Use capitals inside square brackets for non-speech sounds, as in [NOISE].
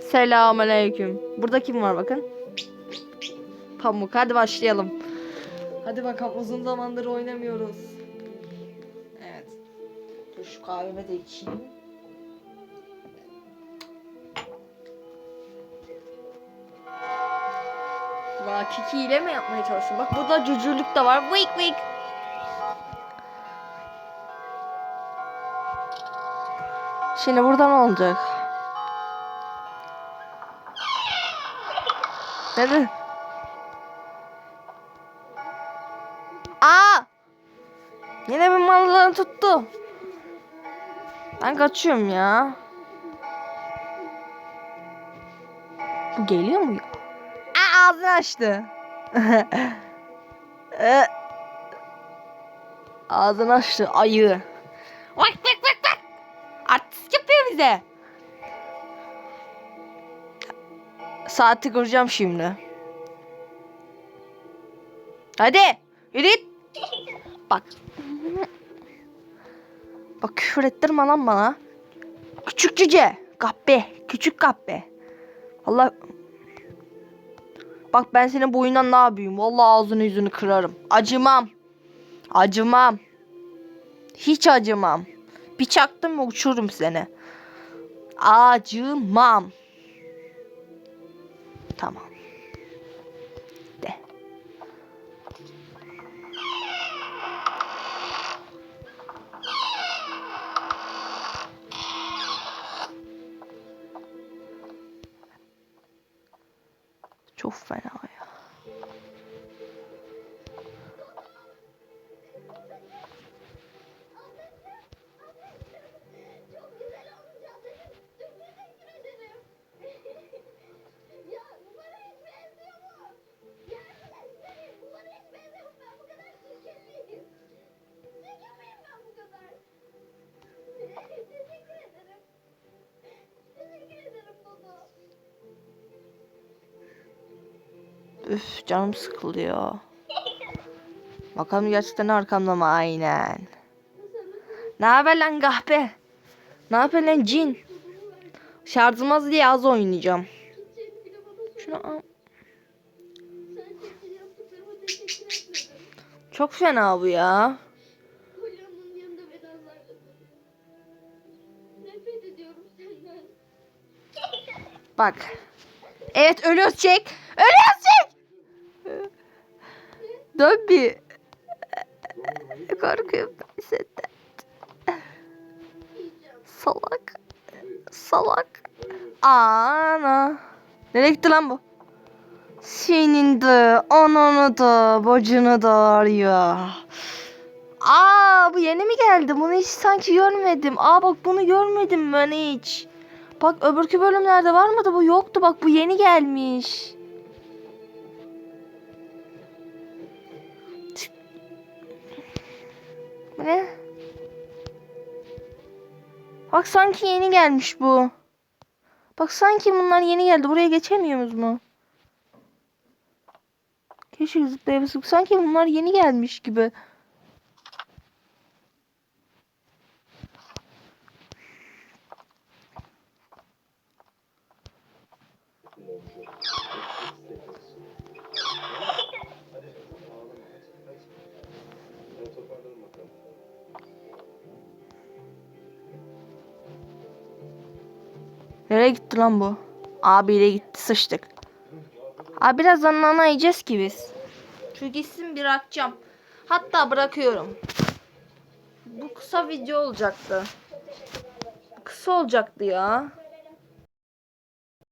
Selamünaleyküm. Burada kim var bakın? Pamuk. Hadi başlayalım. Hadi bakalım uzun zamandır oynamıyoruz. Evet. Dur şu kahvemi de içeyim. Vay Kiki ile mi yapmaya çalışıyorum? Bak burada cücürlük de var. Wik wik. Şimdi burada ne olacak? Nerede? Aa! Yine bir mallarını tuttu. Ben kaçıyorum ya. Bu geliyor mu? Aa, ağzını açtı. [LAUGHS] Ee, ağzını açtı ayı. Vak vak vak vak. Artist yapıyor bize. Saati kuracağım şimdi. Hadi. Yürü git. Bak. Bak küfür ettirme lan bana. Küçük cüce. Kahpe. Küçük kahpe. Allah. Bak ben senin boyundan ne yapayım? Vallahi ağzını yüzünü kırarım. Acımam. Acımam. Hiç acımam. Bir çaktım mı uçururum seni. Acımam. Tamam. De. Çok fena ya. Üf canım sıkılıyor. Bakalım gerçekten arkamda mı? Aynen. Ne haber lan kahpe? Ne haber lan cin? Şarjım az diye az oynayacağım. Şunu al. Çok fena bu ya. Bak. Evet ölüyoruz çek. Ölüyoruz. Dön bir. Korkuyorum senden. Salak. Salak. Ana. Nereye gitti lan bu? Senin de ananı da bacını da arıyor. Aa bu yeni mi geldi? Bunu hiç sanki görmedim. Aa bak bunu görmedim ben hiç. Bak öbürkü bölümlerde var mıydı bu? Yoktu bak bu yeni gelmiş. Ne? Bak sanki yeni gelmiş bu. Bak sanki bunlar yeni geldi. Buraya geçemiyoruz mu? Keşke zıplayabilsek. Sanki bunlar yeni gelmiş gibi. Nereye gitti lan bu? Abiyle gitti sıçtık. Abi birazdan nana yiyeceğiz ki biz. Şu gitsin bırakacağım. Hatta bırakıyorum. Bu kısa video olacaktı. Kısa olacaktı ya.